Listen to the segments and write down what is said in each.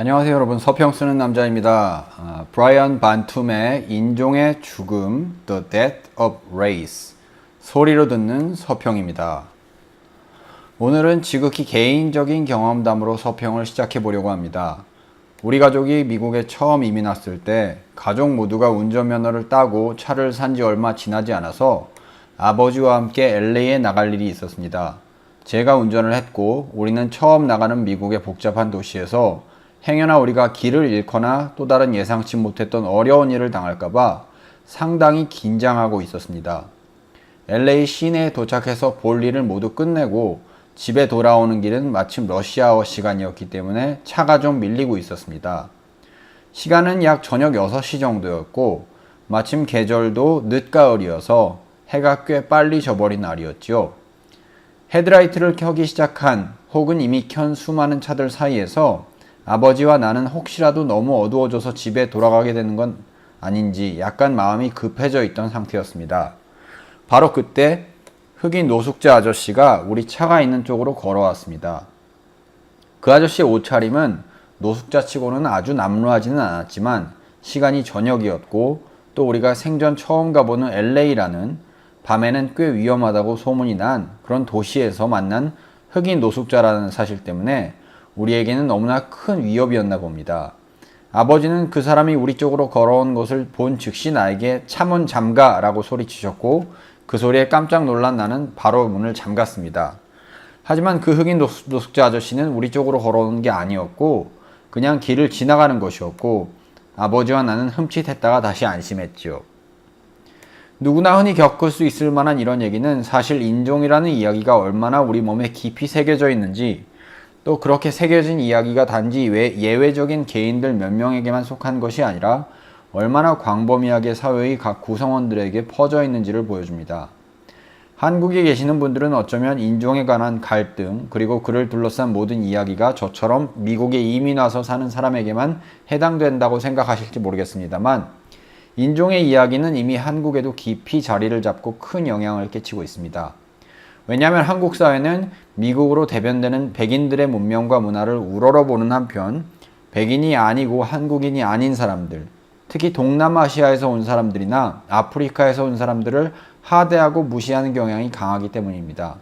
안녕하세요 여러분 서평 쓰는 남자입니다. 아, 브라이언 반툼의 인종의 죽음 The Death of Race 소리로 듣는 서평입니다. 오늘은 지극히 개인적인 경험담으로 서평을 시작해 보려고 합니다. 우리 가족이 미국에 처음 이민 왔을 때 가족 모두가 운전면허를 따고 차를 산 지 얼마 지나지 않아서 아버지와 함께 LA에 나갈 일이 있었습니다. 제가 운전을 했고 우리는 처음 나가는 미국의 복잡한 도시에서 행여나 우리가 길을 잃거나 또 다른 예상치 못했던 어려운 일을 당할까봐 상당히 긴장하고 있었습니다. LA 시내에 도착해서 볼 일을 모두 끝내고 집에 돌아오는 길은 마침 러시아워 시간이었기 때문에 차가 좀 밀리고 있었습니다. 시간은 약 저녁 6시 정도였고 마침 계절도 늦가을이어서 해가 꽤 빨리 져버린 날이었지요. 헤드라이트를 켜기 시작한 혹은 이미 켠 수많은 차들 사이에서 아버지와 나는 혹시라도 너무 어두워져서 집에 돌아가게 되는 건 아닌지 약간 마음이 급해져 있던 상태였습니다. 바로 그때 흑인 노숙자 아저씨가 우리 차가 있는 쪽으로 걸어왔습니다. 그 아저씨의 옷차림은 노숙자 치고는 아주 남루하지는 않았지만 시간이 저녁이었고 또 우리가 생전 처음 가보는 LA라는 밤에는 꽤 위험하다고 소문이 난 그런 도시에서 만난 흑인 노숙자라는 사실 때문에 우리에게는 너무나 큰 위협이었나 봅니다. 아버지는 그 사람이 우리 쪽으로 걸어온 것을 본 즉시 나에게 차문 잠가 라고 소리치셨고 그 소리에 깜짝 놀란 나는 바로 문을 잠갔습니다. 하지만 그 흑인 노숙, 자 아저씨는 우리 쪽으로 걸어오는 게 아니었고 그냥 길을 지나가는 것이었고 아버지와 나는 흠칫했다가 다시 안심했지요. 누구나 흔히 겪을 수 있을 만한 이런 얘기는 사실 인종이라는 이야기가 얼마나 우리 몸에 깊이 새겨져 있는지 또 그렇게 새겨진 이야기가 단지 예외적인 개인들 몇 명에게만 속한 것이 아니라 얼마나 광범위하게 사회의 각 구성원들에게 퍼져 있는지를 보여줍니다. 한국에 계시는 분들은 어쩌면 인종에 관한 갈등, 그리고 그를 둘러싼 모든 이야기가 저처럼 미국에 이민 와서 사는 사람에게만 해당된다고 생각하실지 모르겠습니다만, 인종의 이야기는 이미 한국에도 깊이 자리를 잡고 큰 영향을 끼치고 있습니다. 왜냐하면 한국 사회는 미국으로 대변되는 백인들의 문명과 문화를 우러러보는 한편, 백인이 아니고 한국인이 아닌 사람들, 특히 동남아시아에서 온 사람들이나 아프리카에서 온 사람들을 하대하고 무시하는 경향이 강하기 때문입니다.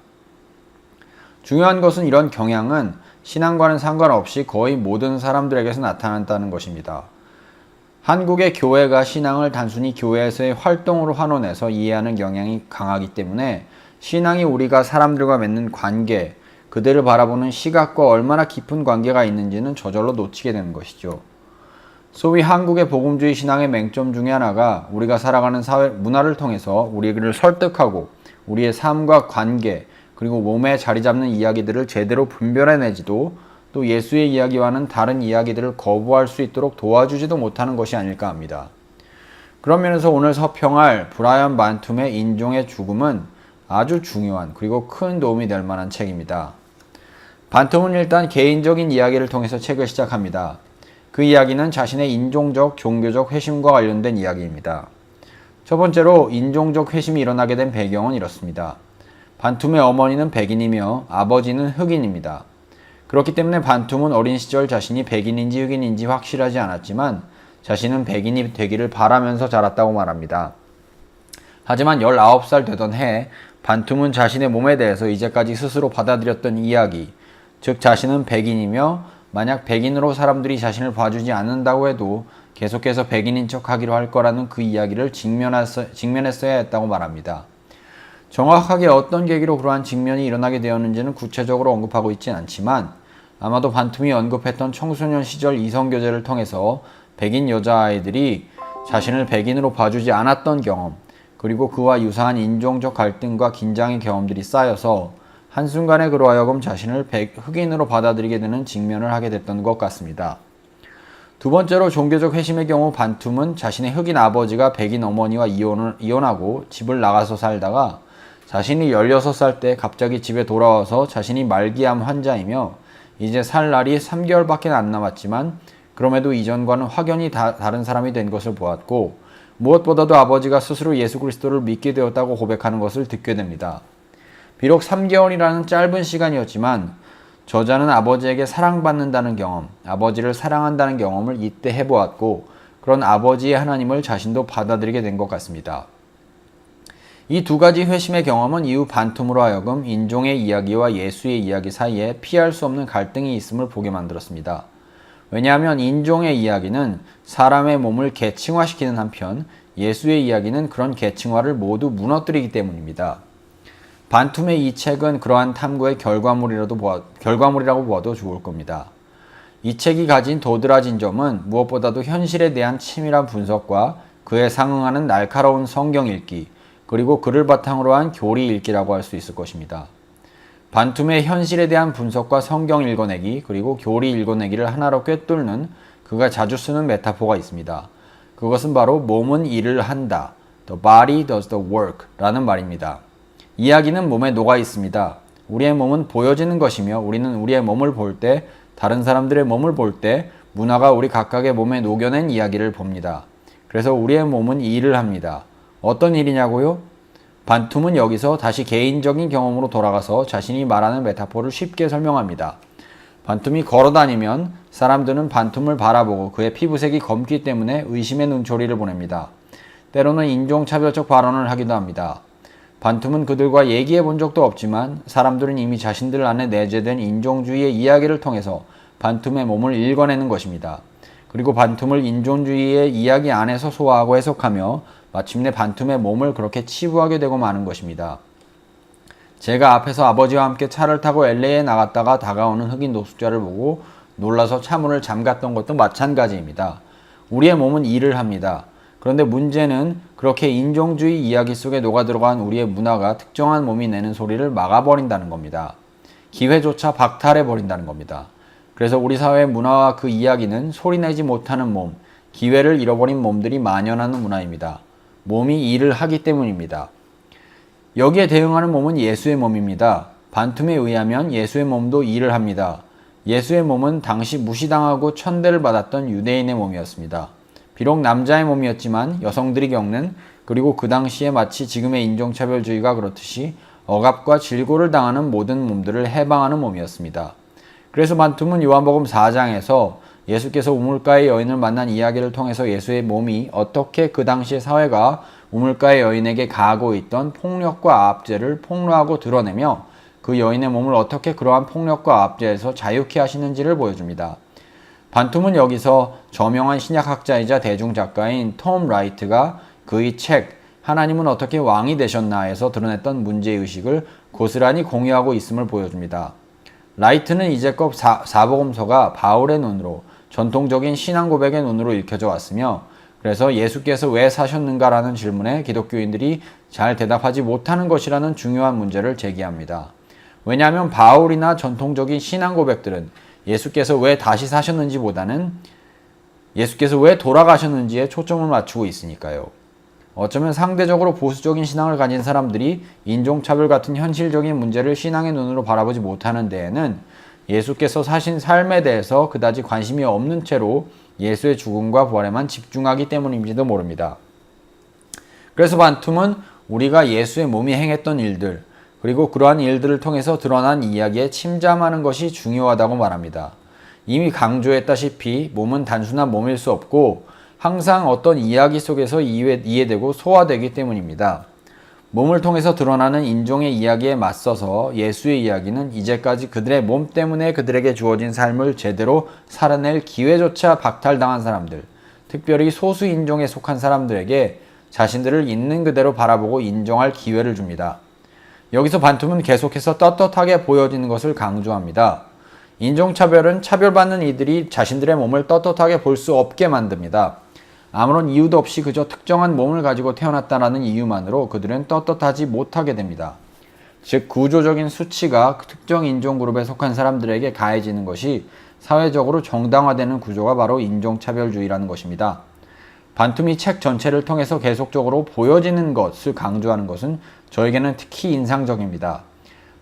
중요한 것은 이런 경향은 신앙과는 상관없이 거의 모든 사람들에게서 나타난다는 것입니다. 한국의 교회가 신앙을 단순히 교회에서의 활동으로 환원해서 이해하는 경향이 강하기 때문에 신앙이 우리가 사람들과 맺는 관계, 그들을 바라보는 시각과 얼마나 깊은 관계가 있는지는 저절로 놓치게 되는 것이죠. 소위 한국의 복음주의 신앙의 맹점 중의 하나가 우리가 살아가는 사회 문화를 통해서 우리를 설득하고 우리의 삶과 관계 그리고 몸에 자리 잡는 이야기들을 제대로 분별해내지도 또 예수의 이야기와는 다른 이야기들을 거부할 수 있도록 도와주지도 못하는 것이 아닐까 합니다. 그런 면에서 오늘 서평할 브라이언 반툼의 인종의 죽음은 아주 중요한 그리고 큰 도움이 될 만한 책입니다. 반툼은 일단 개인적인 이야기를 통해서 책을 시작합니다. 그 이야기는 자신의 인종적, 종교적 회심과 관련된 이야기입니다. 첫 번째로 인종적 회심이 일어나게 된 배경은 이렇습니다. 반툼의 어머니는 백인이며 아버지는 흑인입니다. 그렇기 때문에 반툼은 어린 시절 자신이 백인인지 흑인인지 확실하지 않았지만 자신은 백인이 되기를 바라면서 자랐다고 말합니다. 하지만 19살 되던 해 반툼은 자신의 몸에 대해서 이제까지 스스로 받아들였던 이야기, 즉 자신은 백인이며 만약 백인으로 사람들이 자신을 봐주지 않는다고 해도 계속해서 백인인 척 하기로 할 거라는 그 이야기를 직면했어야 했다고 말합니다. 정확하게 어떤 계기로 그러한 직면이 일어나게 되었는지는 구체적으로 언급하고 있진 않지만 아마도 반틈이 언급했던 청소년 시절 이성교제를 통해서 백인 여자아이들이 자신을 백인으로 봐주지 않았던 경험, 그리고 그와 유사한 인종적 갈등과 긴장의 경험들이 쌓여서 한순간에 그로 하여금 자신을 흑인으로 받아들이게 되는 직면을 하게 됐던 것 같습니다. 두 번째로 종교적 회심의 경우 반툼은 자신의 흑인 아버지가 백인 어머니와 이혼을, 이혼하고 집을 나가서 살다가 자신이 16살 때 갑자기 집에 돌아와서 자신이 말기암 환자이며 이제 살 날이 3개월밖에 안 남았지만 그럼에도 이전과는 확연히 다, 다른 사람이 된 것을 보았고 무엇보다도 아버지가 스스로 예수 그리스도를 믿게 되었다고 고백하는 것을 듣게 됩니다. 비록 3개월이라는 짧은 시간이었지만 저자는 아버지에게 사랑받는다는 경험, 아버지를 사랑한다는 경험을 이때 해보았고, 그런 아버지의 하나님을 자신도 받아들이게 된 것 같습니다. 이 두 가지 회심의 경험은 이후 반tum으로 하여금 인종의 이야기와 예수의 이야기 사이에 피할 수 없는 갈등이 있음을 보게 만들었습니다. 왜냐하면 인종의 이야기는 사람의 몸을 계층화시키는 한편 예수의 이야기는 그런 계층화를 모두 무너뜨리기 때문입니다. 반툼의 이 책은 그러한 탐구의 결과물이라도 보아, 결과물이라고 보아도 좋을 겁니다. 이 책이 가진 도드라진 점은 무엇보다도 현실에 대한 치밀한 분석과 그에 상응하는 날카로운 성경 읽기, 그리고 그를 바탕으로 한 교리 읽기라고 할 수 있을 것입니다. 반툼의 현실에 대한 분석과 성경 읽어내기, 그리고 교리 읽어내기를 하나로 꿰뚫는 그가 자주 쓰는 메타포가 있습니다. 그것은 바로 몸은 일을 한다. The body does the work 라는 말입니다. 이야기는 몸에 녹아 있습니다. 우리의 몸은 보여지는 것이며 우리는 우리의 몸을 볼 때, 다른 사람들의 몸을 볼 때 문화가 우리 각각의 몸에 녹여낸 이야기를 봅니다. 그래서 우리의 몸은 일을 합니다. 어떤 일이냐고요? 반툼은 여기서 다시 개인적인 경험으로 돌아가서 자신이 말하는 메타포를 쉽게 설명합니다. 반툼이 걸어 다니면 사람들은 반툼을 바라보고 그의 피부색이 검기 때문에 의심의 눈초리를 보냅니다. 때로는 인종차별적 발언을 하기도 합니다. 반툼은 그들과 얘기해 본 적도 없지만 사람들은 이미 자신들 안에 내재된 인종주의의 이야기를 통해서 반툼의 몸을 읽어내는 것입니다. 그리고 반툼을 인종주의의 이야기 안에서 소화하고 해석하며 마침내 반툼의 몸을 그렇게 치부하게 되고 마는 것입니다. 제가 앞에서 아버지와 함께 차를 타고 LA에 나갔다가 다가오는 흑인 노숙자를 보고 놀라서 차 문을 잠갔던 것도 마찬가지입니다. 우리의 몸은 일을 합니다. 그런데 문제는 그렇게 인종주의 이야기 속에 녹아들어간 우리의 문화가 특정한 몸이 내는 소리를 막아버린다는 겁니다. 기회조차 박탈해버린다는 겁니다. 그래서 우리 사회의 문화와 그 이야기는 소리내지 못하는 몸, 기회를 잃어버린 몸들이 만연하는 문화입니다. 몸이 일을 하기 때문입니다. 여기에 대응하는 몸은 예수의 몸입니다. 반툼에 의하면 예수의 몸도 일을 합니다. 예수의 몸은 당시 무시당하고 천대를 받았던 유대인의 몸이었습니다. 비록 남자의 몸이었지만 여성들이 겪는 그리고 그 당시에 마치 지금의 인종차별주의가 그렇듯이 억압과 질고를 당하는 모든 몸들을 해방하는 몸이었습니다. 그래서 반툼은 요한복음 4장에서 예수께서 우물가의 여인을 만난 이야기를 통해서 예수의 몸이 어떻게 그 당시의 사회가 우물가의 여인에게 가하고 있던 폭력과 압제를 폭로하고 드러내며 그 여인의 몸을 어떻게 그러한 폭력과 압제에서 자유케 하시는지를 보여줍니다. 반툼은 여기서 저명한 신약학자이자 대중작가인 톰 라이트가 그의 책 하나님은 어떻게 왕이 되셨나에서 드러냈던 문제의식을 고스란히 공유하고 있음을 보여줍니다. 라이트는 이제껏 사, 사복음서가 바울의 눈으로 전통적인 신앙 고백의 눈으로 읽혀져 왔으며 그래서 예수께서 왜 사셨는가라는 질문에 기독교인들이 잘 대답하지 못하는 것이라는 중요한 문제를 제기합니다. 왜냐하면 바울이나 전통적인 신앙 고백들은 예수께서 왜 다시 사셨는지 보다는 예수께서 왜 돌아가셨는지에 초점을 맞추고 있으니까요. 어쩌면 상대적으로 보수적인 신앙을 가진 사람들이 인종차별 같은 현실적인 문제를 신앙의 눈으로 바라보지 못하는 데에는 예수께서 사신 삶에 대해서 그다지 관심이 없는 채로 예수의 죽음과 부활에만 집중하기 때문인지도 모릅니다. 그래서 반툼은 우리가 예수의 몸이 행했던 일들, 그리고 그러한 일들을 통해서 드러난 이야기에 침잠하는 것이 중요하다고 말합니다. 이미 강조했다시피 몸은 단순한 몸일 수 없고 항상 어떤 이야기 속에서 이해되고 소화되기 때문입니다. 몸을 통해서 드러나는 인종의 이야기에 맞서서 예수의 이야기는 이제까지 그들의 몸 때문에 그들에게 주어진 삶을 제대로 살아낼 기회조차 박탈당한 사람들, 특별히 소수 인종에 속한 사람들에게 자신들을 있는 그대로 바라보고 인정할 기회를 줍니다. 여기서 반툼은 계속해서 떳떳하게 보여지는 것을 강조합니다. 인종차별은 차별받는 이들이 자신들의 몸을 떳떳하게 볼 수 없게 만듭니다. 아무런 이유도 없이 그저 특정한 몸을 가지고 태어났다라는 이유만으로 그들은 떳떳하지 못하게 됩니다. 즉 구조적인 수치가 특정 인종 그룹에 속한 사람들에게 가해지는 것이 사회적으로 정당화되는 구조가 바로 인종차별주의라는 것입니다. 반투미 책 전체를 통해서 계속적으로 보여지는 것을 강조하는 것은 저에게는 특히 인상적입니다.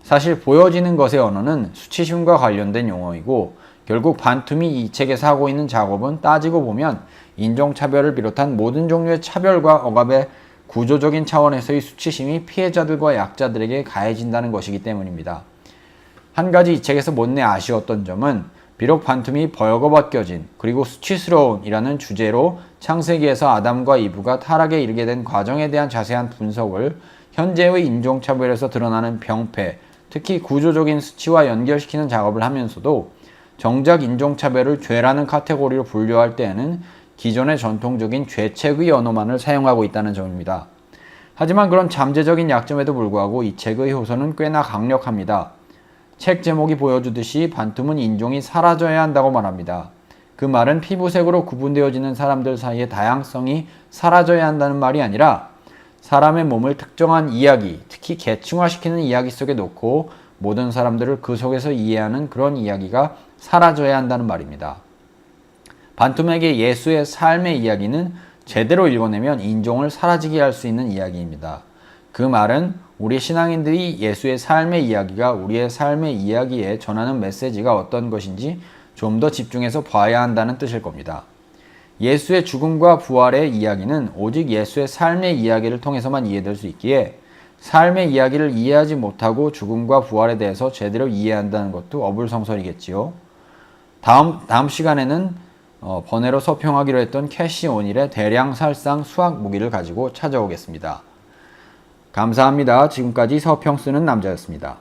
사실 보여지는 것의 언어는 수치심과 관련된 용어이고 결국 반투미 이 책에서 하고 있는 작업은 따지고 보면 인종차별을 비롯한 모든 종류의 차별과 억압의 구조적인 차원에서의 수치심이 피해자들과 약자들에게 가해진다는 것이기 때문입니다. 한 가지 이 책에서 못내 아쉬웠던 점은 비록 반툼이 벌거벗겨진 그리고 수치스러운이라는 주제로 창세기에서 아담과 이브가 타락에 이르게 된 과정에 대한 자세한 분석을 현재의 인종차별에서 드러나는 병폐, 특히 구조적인 수치와 연결시키는 작업을 하면서도 정작 인종차별을 죄라는 카테고리로 분류할 때에는 기존의 전통적인 죄책의 언어만을 사용하고 있다는 점입니다. 하지만 그런 잠재적인 약점에도 불구하고 이 책의 호소는 꽤나 강력합니다. 책 제목이 보여주듯이 반투문 인종이 사라져야 한다고 말합니다. 그 말은 피부색으로 구분되어지는 사람들 사이의 다양성이 사라져야 한다는 말이 아니라 사람의 몸을 특정한 이야기, 특히 계층화시키는 이야기 속에 놓고 모든 사람들을 그 속에서 이해하는 그런 이야기가 사라져야 한다는 말입니다. 반투맥의 예수의 삶의 이야기는 제대로 읽어내면 인종을 사라지게 할 수 있는 이야기입니다. 그 말은 우리 신앙인들이 예수의 삶의 이야기가 우리의 삶의 이야기에 전하는 메시지가 어떤 것인지 좀 더 집중해서 봐야 한다는 뜻일 겁니다. 예수의 죽음과 부활의 이야기는 오직 예수의 삶의 이야기를 통해서만 이해될 수 있기에 삶의 이야기를 이해하지 못하고 죽음과 부활에 대해서 제대로 이해한다는 것도 어불성설이겠지요. 다음 다음 시간에는 어, 번외로 서평하기로 했던 캐시 오닐의 대량 살상 수학 무기를 가지고 찾아오겠습니다. 감사합니다. 지금까지 서평 쓰는 남자였습니다.